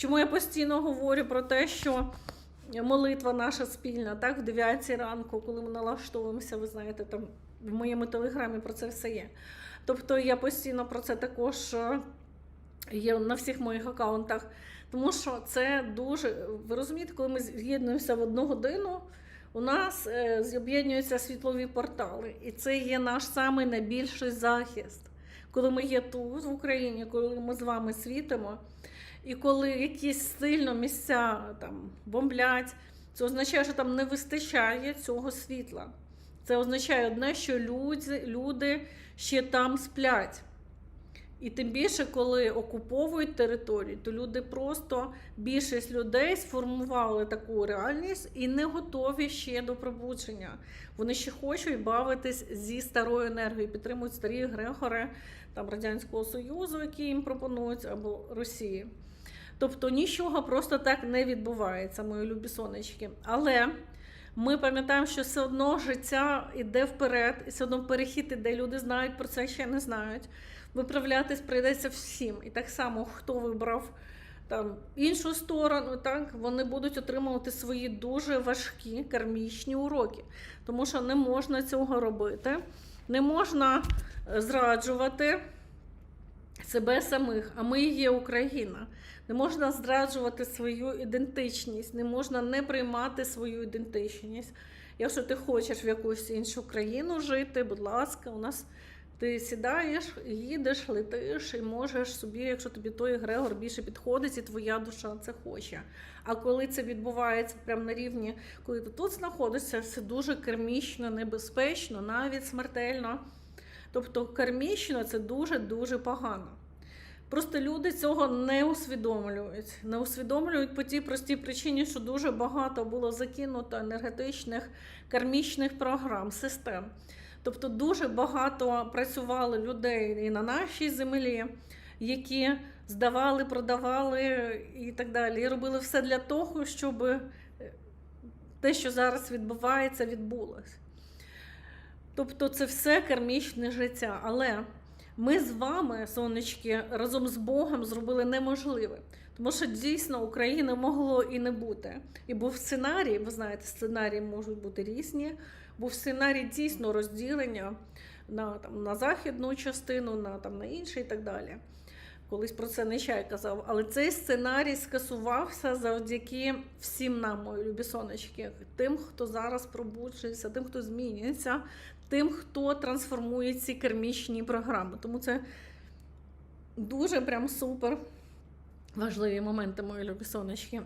Чому я постійно говорю про те, що молитва наша спільна, так, в 9 ранку, коли ми налаштовуємося, ви знаєте, там в моєму телеграмі про це все є. Тобто я постійно про це також е, є на всіх моїх аккаунтах. Тому що це дуже, ви розумієте, коли ми з'єднуємося в одну годину, у нас е, з'єднуються світлові портали. І це є наш самий найбільший захист. Коли ми є тут, в Україні, коли ми з вами світимо, і коли якісь сильно місця там бомблять, це означає, що там не вистачає цього світла. Це означає одне, що люди, люди ще там сплять. І тим більше, коли окуповують територію, то люди просто більшість людей сформували таку реальність і не готові ще до пробудження. Вони ще хочуть бавитись зі старою енергією, підтримують старі Грегори там Радянського Союзу, які їм пропонують, або Росії. Тобто нічого просто так не відбувається, мої любі сонечки. Але ми пам'ятаємо, що все одно життя йде вперед, і все одно перехід іде. Люди знають про це ще не знають. Виправлятись прийдеться всім. І так само, хто вибрав там іншу сторону, так вони будуть отримувати свої дуже важкі кармічні уроки, тому що не можна цього робити, не можна е, зраджувати себе самих, а ми є Україна. Не можна зраджувати свою ідентичність, не можна не приймати свою ідентичність. Якщо ти хочеш в якусь іншу країну жити, будь ласка, у нас ти сідаєш, їдеш, летиш і можеш собі, якщо тобі той Грегор більше підходить, і твоя душа це хоче. А коли це відбувається прямо на рівні, коли ти тут знаходишся, це дуже кермічно, небезпечно, навіть смертельно. Тобто кармічно це дуже-дуже погано. Просто люди цього не усвідомлюють. Не усвідомлюють по тій простій причині, що дуже багато було закинуто енергетичних кармічних програм, систем. Тобто дуже багато працювало людей і на нашій землі, які здавали, продавали і так далі. І робили все для того, щоб е, те, що зараз відбувається, відбулося. Тобто це все кармічне життя. Але ми з вами, сонечки, разом з Богом зробили неможливе. Тому що дійсно України могло і не бути. І був сценарій, ви знаєте, сценарії можуть бути різні. Був сценарій дійсно розділення на, там, на західну частину, на, там, на інше і так далі. Колись про це Нечай казав. Але цей сценарій скасувався завдяки всім нам, мої любі сонечки, тим, хто зараз пробуджується, тим, хто змінюється, тим, хто трансформує ці кермічні програми. Тому це дуже прям супер важливі моменти, мої любі сонечки.